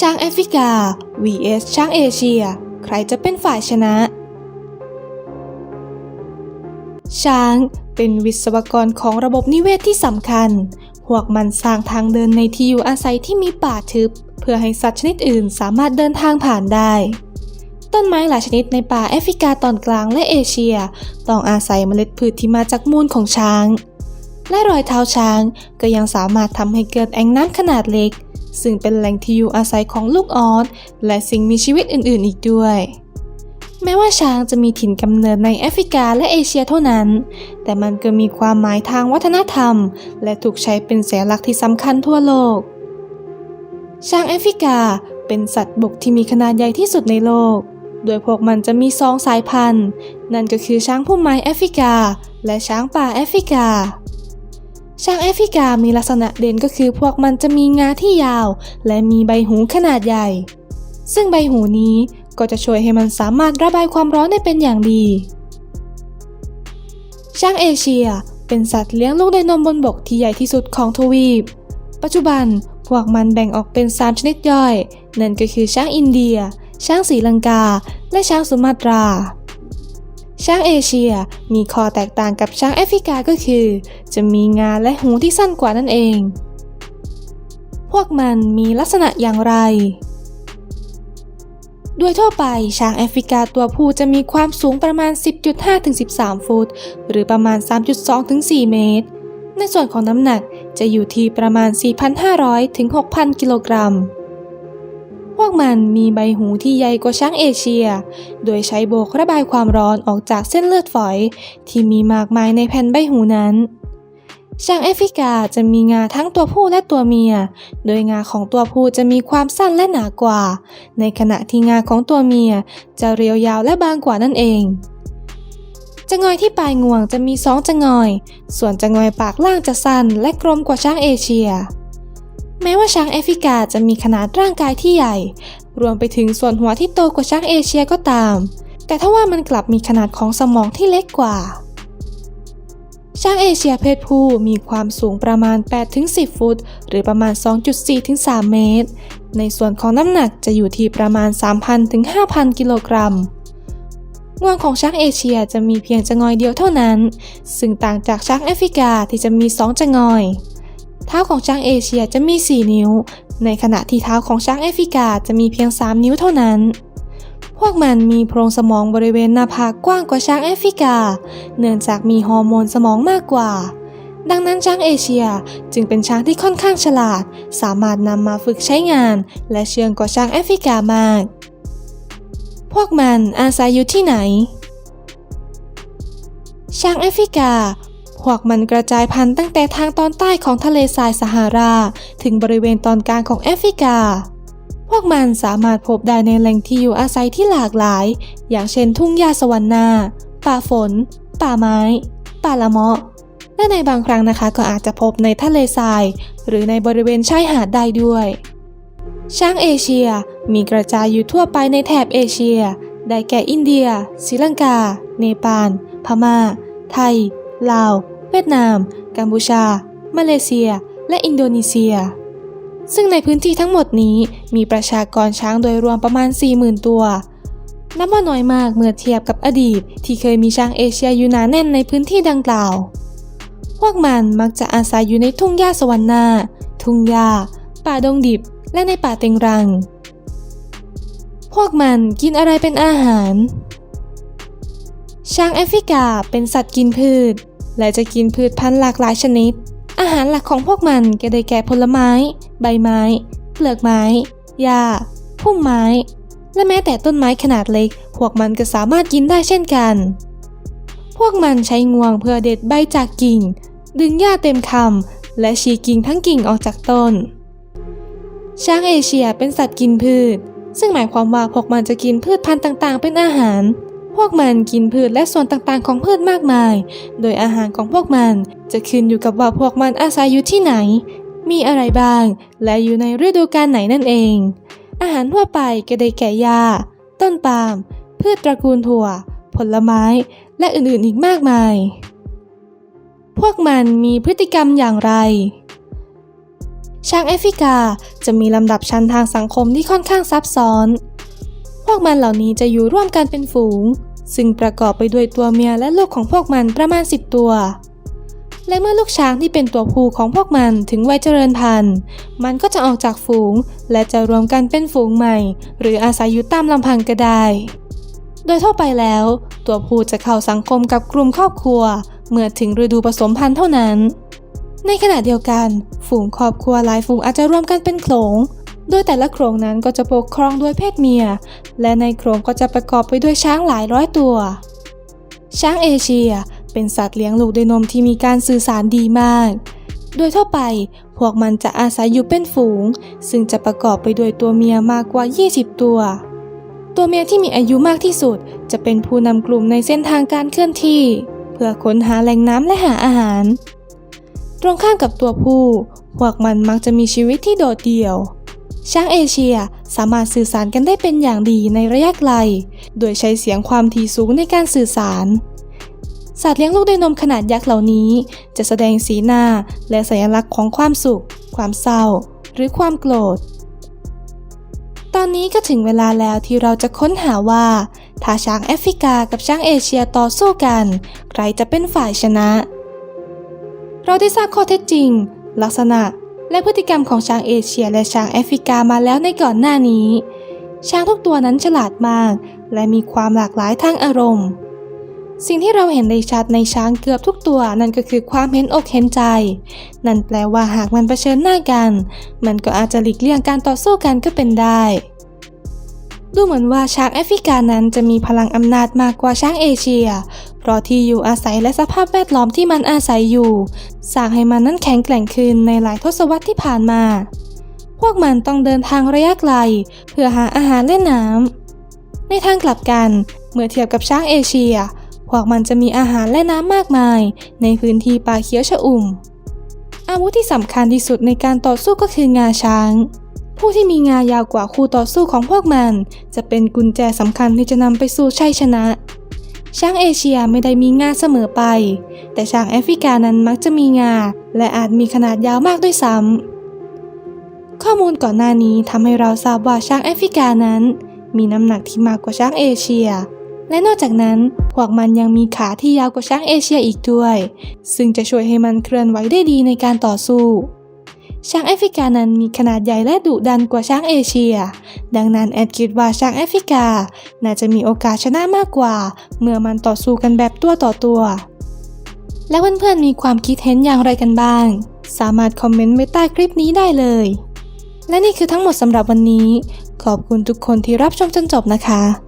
ช้างแอฟริกา vs ช้างเอเชีย ใครจะเป็นฝ่ายชนะ ช้างเป็นวิศวกรของระบบนิเวศที่สำคัญ พวกมันสร้างทางเดินในที่อยู่อาศัยที่มีป่าทึบ เพื่อให้สัตว์ชนิดอื่นสามารถเดินทางผ่านได้ ต้นไม้หลายชนิดในป่าแอฟริกาตอนกลางและเอเชีย ต้องอาศัยเมล็ดพืชที่มาจากมูลของช้าง และรอยเท้าช้างก็ยังสามารถทำให้เกิดแอ่งน้ำขนาดเล็ก ซึ่งเป็นแหล่งที่อยู่อาศัยของลูกออสและสิ่งมีชีวิตอื่นๆ อีกด้วย แม้ว่าช้างจะมีถิ่นกำเนิดในแอฟริกาและเอเชียเท่านั้น แต่มันก็มีความหมายทางวัฒนธรรม และถูกใช้เป็นสัญลักษณ์ที่สำคัญทั่วโลก ช้างแอฟริกาเป็นสัตว์บกที่มีขนาดใหญ่ที่สุดในโลก โดยพวกมันจะมีสองสายพันธุ์ นั่นก็คือช้างพุ่มไม้แอฟริกา และช้างป่าแอฟริกา ช้างแอฟริกามีลักษณะเด่นก็คือพวกมันจะมีงาที่ยาว และมีใบหูขนาดใหญ่ ซึ่งใบหูนี้ก็จะช่วยให้มันสามารถระบายความร้อนได้เป็นอย่างดี ช้างเอเชียเป็นสัตว์เลี้ยงลูกด้วยนมบนบกที่ใหญ่ที่สุดของทวีป ปัจจุบันพวกมันแบ่งออกเป็น 3 ชนิดย่อย นั่นก็คือช้างอินเดีย ช้างศรีลังกา และช้างสุมาตรา ช้างเอเชียมีข้อแตกต่างกับช้างแอฟริกาก็คือ จะมีงาและหูที่สั้นกว่านั่นเอง พวกมันมีลักษณะอย่างไร โดยทั่วไปช้างแอฟริกาตัวผู้จะมีความสูงประมาณ 10.5-13 ฟุต หรือประมาณ 3.2-4เมตร ในส่วนของน้ำหนักจะอยู่ที่ประมาณ 4,500-6,000 กิโลกรัม วกมันมีใบหูที่ใหญ่กว่าช้างเอเชีย โดยใช้โบกระบายความร้อนออกจากเส้นเลือดฝอย ที่มีมากมายในแผ่นใบหูนั้น ช้างแอฟริกาจะมีงาทั้งตัวผู้และตัวเมีย โดยงาของตัวผู้จะมีความสั้นและหนากว่า ในขณะที่งาของตัวเมียจะเรียวยาวและบางกว่านั่นเองจงอยที่ปลายงวงจะมีสองจงอย ส่วนจงอยปากล่างจะสั้นและกลมกว่าช้างเอเชีย แม้ว่าช้างแอฟริกาจะมีขนาดร่างกายที่ใหญ่ รวมไปถึงส่วนหัวที่โตกว่าช้างเอเชียก็ตาม แต่ถ้าว่ามันกลับมีขนาดของสมองที่เล็กกว่า ช้างเอเชียเพศผู้มีความสูงประมาณ 8-10 ฟุต หรือประมาณ 2.4-3 เมตร ในส่วนของน้ำหนักจะอยู่ที่ประมาณ 3,000-5,000 กิโลกรัมงวงของช้างเอเชียจะมีเพียงจะงอยเดียวเท่านั้น ซึ่งต่างจากช้างแอฟริกาที่จะมี2จะงอย เท้าของช้างเอเชียจะมี 4 นิ้ว ในขณะที่เท้าของช้างแอฟริกาจะมีเพียง 3 นิ้วเท่านั้น พวกมันมีโพรงสมองบริเวณหน้าผากกว้างกว่าช้างแอฟริกา เนื่องจากมีฮอร์โมนสมองมากกว่า ดังนั้นช้างเอเชียจึงเป็นช้างที่ค่อนข้างฉลาด สามารถนำมาฝึกใช้งาน และเชื่องกว่าช้างแอฟริกามาก พวกมันอาศัยอยู่ที่ไหนช้างแอฟริกา พวกมันกระจายพันธุ์ตั้งแต่ทางตอนใต้ของทะเลทรายซาฮารา ถึงบริเวณตอนกลางของแอฟริกา พวกมันสามารถพบได้ในแหล่งที่อยู่อาศัยที่หลากหลาย อย่างเช่นทุ่งหญ้าสวรรค์นา ป่าฝน ป่าไม้ ป่าละเมาะ และในบางครั้งนะคะก็อาจจะพบในทะเลทราย หรือในบริเวณชายหาดได้ด้วย ช้างเอเชียมีกระจายอยู่ทั่วไปในแถบเอเชีย ได้แก่อินเดียศรีลังกา เนปาล พม่า ไทย ลาว เวียดนาม กัมพูชา มาเลเซีย และอินโดนีเซีย ซึ่งในพื้นที่ทั้งหมดนี้มีประชากรช้างโดยรวมประมาณ 40,000 ตัว นับว่าน้อยมากเมื่อเทียบกับอดีต ที่เคยมีช้างเอเชียอยู่หนาแน่นในพื้นที่ดังกล่าว พวกมันมักจะอาศัยอยู่ในทุ่งหญ้าสวรรค์นาทุ่งหญ้า ป่าดงดิบ และในป่าเต็งรัง พวกมันกินอะไรเป็นอาหารช้างแอฟริกาเป็นสัตว์กินพืช และจะกินพืชพันธุ์หลากหลายชนิด อาหารหลักของพวกมันก็ได้แก่ผลไม้ ใบไม้ เปลือกไม้ หญ้า พุ่มไม้ และแม้แต่ต้นไม้ขนาดเล็ก พวกมันก็สามารถกินได้เช่นกัน พวกมันใช้งวงเพื่อเด็ดใบจากกิ่ง ดึงหญ้าเต็มคำและฉีกกิ่งทั้งกิ่งออกจากต้น ช้างเอเชียเป็นสัตว์กินพืช ซึ่งหมายความว่าพวกมันจะกินพืชพันธุ์ต่าง ๆ เป็นอาหาร พวกมันกินพืชและส่วนต่างๆ ของพืชมากมาย โดยอาหารของพวกมันจะขึ้นอยู่กับว่าพวกมันอาศัยอยู่ที่ไหน มีอะไรบ้าง และอยู่ในฤดูกาลไหนนั่นเอง อาหารทั่วไปก็ได้แก่หญ้า ต้นปาล์ม พืชตระกูลถั่ว ผลไม้ และอื่นๆอีกมากมาย พวกมันมีพฤติกรรมอย่างไร ช้างแอฟริกาจะมีลำดับชั้นทางสังคมที่ค่อนข้างซับซ้อนพวกมันเหล่านี้จะอยู่ร่วมกันเป็นฝูง ซึ่งประกอบไปด้วยตัวเมียและลูกของพวกมันประมาณ 10 ตัว และเมื่อลูกช้างที่เป็นตัวผู้ของพวกมันถึงวัยเจริญพันธุ์ มันก็จะออกจากฝูง และจะรวมกันเป็นฝูงใหม่ หรืออาศัยอยู่ตามลำพังก็ได้ โดยทั่วไปแล้ว ตัวผู้จะเข้าสังคมกับกลุ่มครอบครัว เมื่อถึงฤดูผสมพันธุ์เท่านั้นในขณะเดียวกัน ฝูงครอบครัวหลายฝูงอาจจะรวมกันเป็นโขลง โดยแต่ละโขลงนั้นก็จะปกครองด้วยเพศเมีย และในโขลงก็จะประกอบไปด้วยช้างหลายร้อยตัว ช้างเอเชียเป็นสัตว์เลี้ยงลูกด้วยนมที่มีการสื่อสารดีมาก โดยทั่วไปพวกมันจะอาศัยอยู่เป็นฝูง ซึ่งจะประกอบไปด้วยตัวเมียมากกว่า 20 ตัว ตัวเมียที่มีอายุมากที่สุด จะเป็นผู้นำกลุ่มในเส้นทางการเคลื่อนที่ เพื่อค้นหาแหล่งน้ำและหาอาหาร ตรงข้ามกับตัวผู้ พวกมันมักจะมีชีวิตที่โดดเดี่ยว ช้างเอเชียสามารถสื่อสารกันได้เป็นอย่างดีในระยะไกล โดยใช้เสียงความถี่สูงในการสื่อสาร สัตว์เลี้ยงลูกด้วยนมขนาดยักษ์เหล่านี้ จะแสดงสีหน้าและสัญลักษณ์ของความสุข ความเศร้า หรือความโกรธ ตอนนี้ก็ถึงเวลาแล้วที่เราจะค้นหาว่าถ้าช้างแอฟริกากับช้างเอเชียต่อสู้กัน ใครจะเป็นฝ่ายชนะ เราได้ทราบข้อเท็จจริง ลักษณะ และพฤติกรรมของช้างเอเชียและช้างแอฟริกามาแล้วในก่อนหน้านี้ ช้างทุกตัวนั้นฉลาดมาก และมีความหลากหลายทางอารมณ์ สิ่งที่เราเห็นได้ชัดในช้างเกือบทุกตัวนั่นก็คือความเห็นอกเห็นใจ นั่นแปลว่าหากมันเผชิญหน้ากัน มันก็อาจจะหลีกเลี่ยงการต่อสู้กันก็เป็นได้ ดูเหมือนว่าช้างแอฟริกานั้นจะมีพลังอำนาจมากกว่าช้างเอเชีย เพราะที่อยู่อาศัยและสภาพแวดล้อมที่มันอาศัยอยู่สร้างให้มันนั้นแข็งแกร่งขึ้นในหลายทศวรรษที่ผ่านมา พวกมันต้องเดินทางระยะไกล เพื่อหาอาหารและน้ำในทางกลับกัน เมื่อเทียบกับช้างเอเชีย พวกมันจะมีอาหารและน้ำมากมาย ในพื้นที่ป่าเขียวชอุ่ม อาวุธที่สำคัญที่สุดในการต่อสู้ก็คืองาช้าง ผู้ที่มีงายาวกว่าคู่ต่อสู้ของพวกมัน จะเป็นกุญแจสำคัญที่จะนำไปสู่ชัยชนะ ช้างเอเชียไม่ได้มีงาเสมอไป แต่ช้างแอฟริกานั้นมักจะมีงา และอาจมีขนาดยาวมากด้วยซ้ำข้อมูลก่อนหน้านี้ทำให้เราทราบว่าช้างแอฟริกานั้น มีน้ำหนักที่มากกว่าช้างเอเชีย และนอกจากนั้นพวกมันยังมีขาที่ยาวกว่าช้างเอเชียอีกด้วย ซึ่งจะช่วยให้มันเคลื่อนไหวได้ดีในการต่อสู้ ช้างแอฟริกานั้นมีขนาดใหญ่และดุดันกว่าช้างเอเชีย ดังนั้นแอดคิดว่าช้างแอฟริกา น่าจะมีโอกาสชนะมากกว่า เมื่อมันต่อสู้กันแบบตัวต่อตัว แล้วเพื่อนๆมีความคิดเห็นอย่างไรกันบ้าง สามารถคอมเมนต์ไว้ใต้คลิปนี้ได้เลย และนี่คือทั้งหมดสำหรับวันนี้ ขอบคุณทุกคนที่รับชมจนจบนะคะ